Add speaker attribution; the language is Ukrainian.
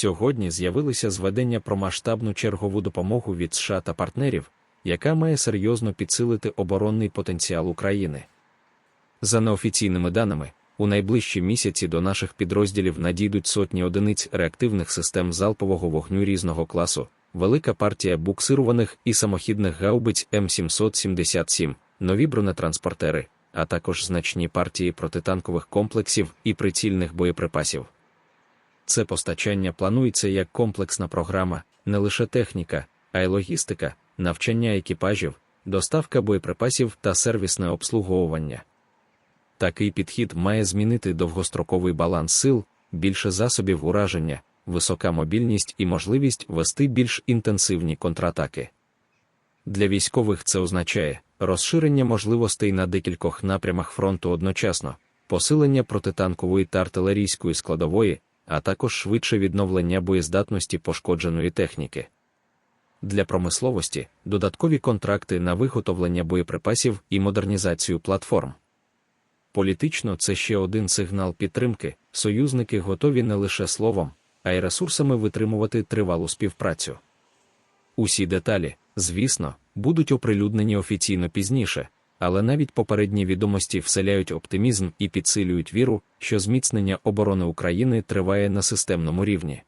Speaker 1: Сьогодні з'явилися зведення про масштабну чергову допомогу від США та партнерів, яка має серйозно підсилити оборонний потенціал України. За неофіційними даними, у найближчі місяці до наших підрозділів надійдуть сотні одиниць реактивних систем залпового вогню різного класу, велика партія буксируваних і самохідних гаубиць М777, нові бронетранспортери, а також значні партії протитанкових комплексів і прицільних боєприпасів. Це постачання планується як комплексна програма, не лише техніка, а й логістика, навчання екіпажів, доставка боєприпасів та сервісне обслуговування. Такий підхід має змінити довгостроковий баланс сил, більше засобів ураження, висока мобільність і можливість вести більш інтенсивні контратаки. Для військових це означає розширення можливостей на декількох напрямах фронту одночасно, посилення протитанкової та артилерійської складової, а також швидше відновлення боєздатності пошкодженої техніки. Для промисловості додаткові контракти на виготовлення боєприпасів і модернізацію платформ. Політично це ще один сигнал підтримки. Союзники готові не лише словом, а й ресурсами витримувати тривалу співпрацю. Усі деталі, звісно, будуть оприлюднені офіційно пізніше, але навіть попередні відомості вселяють оптимізм і підсилюють віру, що зміцнення оборони України триває на системному рівні.